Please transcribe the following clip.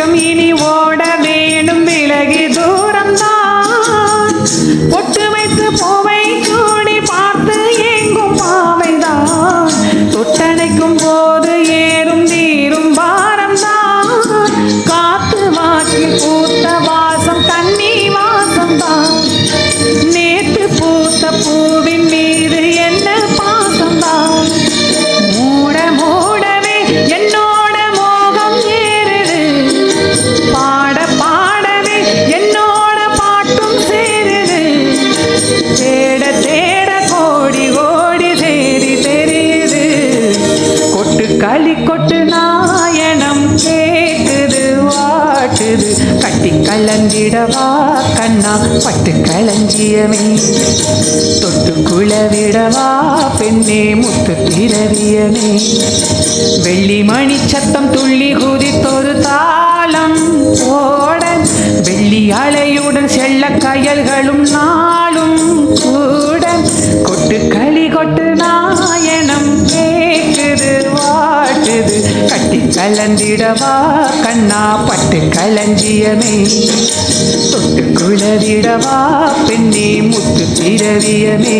நெஞ்சம் இனி ஓட களி கொட்டு நாயனம் கேட்டுது வாட்டுது. கட்டி கலந்திடவா கண்ணா? பட்டு களஞ்சியமே தொட்டு குளவிடவா பெண்ணே? முத்து திரவியமே வெள்ளி மணி சத்தம் துள்ளி குதித்தொரு தாளம் ஓட வெள்ளி அலையுடன் செல்ல கயல்களும் நான் கட்டி கலந்திடவா? கண்ணா பட்டு களஞ்சியமே தொட்டு குளவிடவா பெண்ணே முத்து திரவியமே